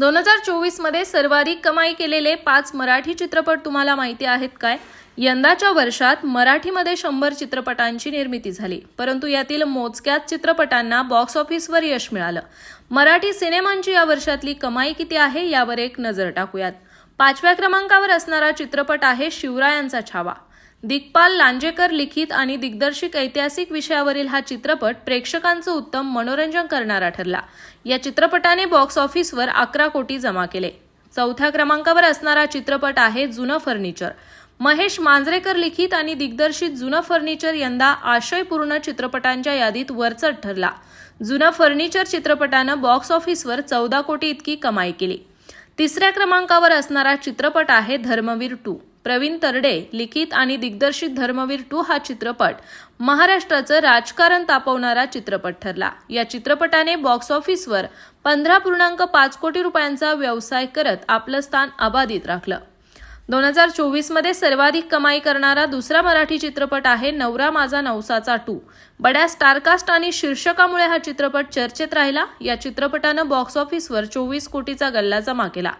दोन हजार चोवीसमध्ये सर्वाधिक कमाई केलेले पाच मराठी चित्रपट तुम्हाला माहिती आहेत काय? यंदाच्या वर्षात मराठीमध्ये शंभर चित्रपटांची निर्मिती झाली. परंतु यातील मोजक्याच चित्रपटांना बॉक्स ऑफिसवर यश मिळालं. मराठी सिनेमांची या वर्षातली कमाई किती आहे यावर एक नजर टाकूयात. पाचव्या क्रमांकावर असणारा चित्रपट आहे शिवरायांचा छावा. दिग्पाल लांजेकर लिखित आणि दिग्दर्शिक ऐतिहासिक विषयावरील हा चित्रपट प्रेक्षकांचं उत्तम मनोरंजन करणारा ठरला. या चित्रपटाने बॉक्स ऑफिसवर अकरा कोटी जमा केले. चौथ्या क्रमांकावर असणारा चित्रपट आहे जुनं फर्निचर. महेश मांजरेकर लिखित आणि दिग्दर्शित जुनं फर्निचर यंदा आशयपूर्ण चित्रपटांच्या यादीत वरचढ ठरला. जुनं फर्निचर चित्रपटानं बॉक्स ऑफिसवर चौदा कोटी इतकी कमाई केली. तिसऱ्या क्रमांकावर असणारा चित्रपट आहे धर्मवीर टू. प्रवीण तरडे लिखित आणि दिग्दर्शित धर्मवीर टू हा चित्रपट महाराष्ट्राचं राजकारण तापवणारा चित्रपट ठरला. या चित्रपटाने बॉक्स ऑफिसवर पंधरा पूर्णांक पाच कोटी रुपयांचा व्यवसाय करत आपलं स्थान अबाधित राखलं. दोन हजार चोवीसमध्ये सर्वाधिक कमाई करणारा दुसरा मराठी चित्रपट आहे नवरा माझा नवसाचा टू. बड्या स्टारकास्ट आणि शीर्षकामुळे हा चित्रपट चर्चेत राहिला. या चित्रपटानं बॉक्स ऑफिसवर चोवीस कोटीचा गल्ला जमा केला.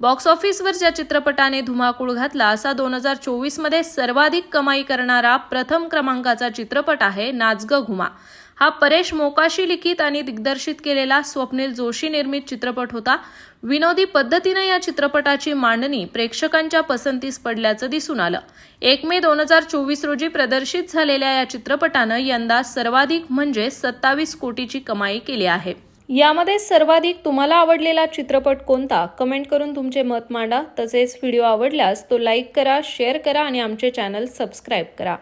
बॉक्स ऑफिसवर ज्या चित्रपटाने धुमाकूळ घातला असा दोन हजार चोवीसमध्ये सर्वाधिक कमाई करणारा प्रथम क्रमांकाचा चित्रपट आहे नाचग घुमा. हा परेश मोकाशी लिखित आणि दिग्दर्शित केलेला स्वप्नील जोशी निर्मित चित्रपट होता. विनोदी पद्धतीनं या चित्रपटाची मांडणी प्रेक्षकांच्या पसंतीस पडल्याचं दिसून आलं. एक मे दोन हजार चोवीस रोजी प्रदर्शित झालेल्या या चित्रपटानं यंदा सर्वाधिक म्हणजे सत्तावीस कोटीची कमाई केली आहे. यामध्ये सर्वाधिक तुम्हाला आवडलेला चित्रपट कोणता? कमेंट करून तुमचे मत मांडा. तसेच व्हिडिओ आवडल्यास तो लाईक करा शेअर करा आणि आमचे चॅनल सबस्क्राईब करा.